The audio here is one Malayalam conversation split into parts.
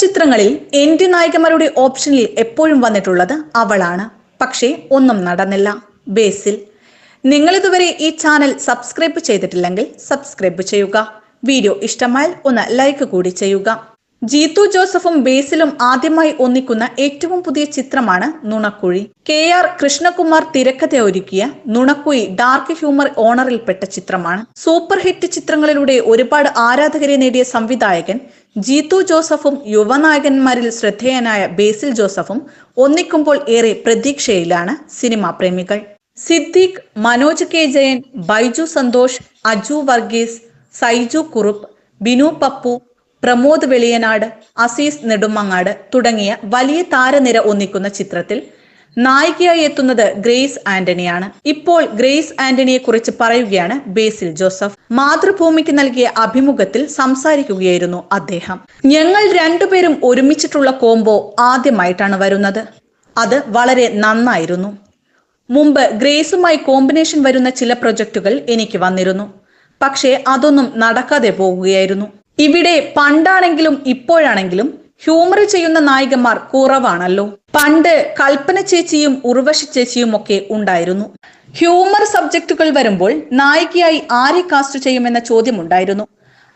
ചിത്രങ്ങളിൽ എന്റെ നായികമാരുടെ ഓപ്ഷനിൽ എപ്പോഴും വന്നിട്ടുള്ളത് അവളാണ്. പക്ഷേ ഒന്നും നടന്നില്ല. ബേസിൽ. നിങ്ങൾ ഇതുവരെ ഈ ചാനൽ സബ്സ്ക്രൈബ് ചെയ്തിട്ടില്ലെങ്കിൽ സബ്സ്ക്രൈബ് ചെയ്യുക. വീഡിയോ ഇഷ്ടമായാൽ ഒന്ന് ലൈക്ക് കൂടി ചെയ്യുക. ജീത്തു ജോസഫും ബേസിലും ആദ്യമായി ഒന്നിക്കുന്ന ഏറ്റവും പുതിയ ചിത്രമാണ് നുണക്കുഴി. കെ ആർ കൃഷ്ണകുമാർ തിരക്കഥ ഒരുക്കിയ നുണക്കുഴി ഡാർക്ക് ഹ്യൂമർ ഓണറിൽപ്പെട്ട ചിത്രമാണ്. സൂപ്പർ ഹിറ്റ് ചിത്രങ്ങളിലൂടെ ഒരുപാട് ആരാധകരെ നേടിയ സംവിധായകൻ ജീത്തു ജോസഫും യുവനായകന്മാരിൽ ശ്രദ്ധേയനായ ബേസിൽ ജോസഫും ഒന്നിക്കുമ്പോൾ ഏറെ പ്രതീക്ഷയിലാണ് സിനിമാ പ്രേമികൾ. സിദ്ദീഖ് മനോജ് കെ ജയൻ ബൈജു സന്തോഷ് അജു വർഗീസ് സൈജു കുറുപ്പ് ബിനു പപ്പു പ്രമോദ് വെളിയനാട് അസീസ് നെടുമങ്ങാട് തുടങ്ങിയ വലിയ താരനിര ഒന്നിക്കുന്ന ചിത്രത്തിൽ നായികയായി എത്തുന്നത് ഗ്രേസ് ആന്റണിയാണ്. ഇപ്പോൾ ഗ്രേസ് ആന്റണിയെ കുറിച്ച് പറയുകയാണ് ബേസിൽ ജോസഫ്. മാതൃഭൂമിക്ക് നൽകിയ അഭിമുഖത്തിൽ സംസാരിക്കുകയായിരുന്നു അദ്ദേഹം. ഞങ്ങൾ രണ്ടുപേരും ഒരുമിച്ചിട്ടുള്ള കോംബോ ആദ്യമായിട്ടാണ് വരുന്നത്. അത് വളരെ നന്നായിരുന്നു. മുമ്പ് ഗ്രേസുമായി കോമ്പിനേഷൻ വരുന്ന ചില പ്രൊജക്ടുകൾ എനിക്ക് വന്നിരുന്നു. പക്ഷേ അതൊന്നും നടക്കാതെ പോകുകയായിരുന്നു ഇവിടെ പണ്ടാണെങ്കിലും ഇപ്പോഴാണെങ്കിലും ഹ്യൂമർ ചെയ്യുന്ന നായികമാർ കുറവാണല്ലോ. പണ്ട് കൽപ്പന ചേച്ചിയും ഉർവശി ചേച്ചിയും ഒക്കെ ഉണ്ടായിരുന്നു. ഹ്യൂമർ സബ്ജക്റ്റുകൾ വരുമ്പോൾ നായികയായി ആരെ കാസ്റ്റ് ചെയ്യുമെന്ന ചോദ്യമുണ്ടായിരുന്നു.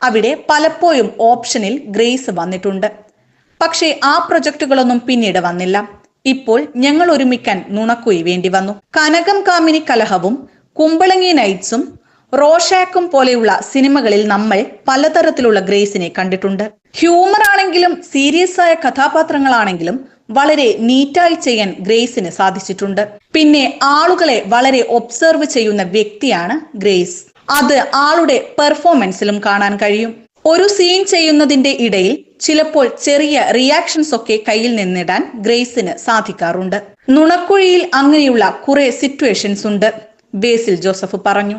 അവിടെ പലപ്പോഴും ഓപ്ഷനിൽ ഗ്രേസ് വന്നിട്ടുണ്ട്. പക്ഷേ ആ പ്രൊജക്ടുകളൊന്നും പിന്നീട് വന്നില്ല. ഇപ്പോൾ ഞങ്ങൾ ഒരുമിക്കാൻ നുണക്കുയി വേണ്ടി വന്നു. കനകം കാമിനി കലഹവും കുമ്പളങ്ങി നൈറ്റ്സും റോഷാക്കും പോലെയുള്ള സിനിമകളിൽ നമ്മൾ പലതരത്തിലുള്ള ഗ്രേസിനെ കണ്ടിട്ടുണ്ട്. ഹ്യൂമർ ആണെങ്കിലും സീരിയസ് ആയ കഥാപാത്രങ്ങളാണെങ്കിലും വളരെ നീറ്റായി ചെയ്യാൻ ഗ്രേസിന് സാധിച്ചിട്ടുണ്ട്. പിന്നെ ആളുകളെ വളരെ ഒബ്സർവ് ചെയ്യുന്ന വ്യക്തിയാണ് ഗ്രേസ്. അത് ആളുടെ പെർഫോമൻസിലും കാണാൻ കഴിയും. ഒരു സീൻ ചെയ്യുന്നതിന്റെ ഇടയിൽ ചിലപ്പോൾ ചെറിയ റിയാക്ഷൻസ് ഒക്കെ കയ്യിൽ നിന്നിടാൻ ഗ്രേസിന് സാധിക്കാറുണ്ട്. നുണക്കുഴിയിൽ അങ്ങനെയുള്ള കുറെ സിറ്റുവേഷൻസ് ഉണ്ട്. ബേസിൽ ജോസഫ് പറഞ്ഞു.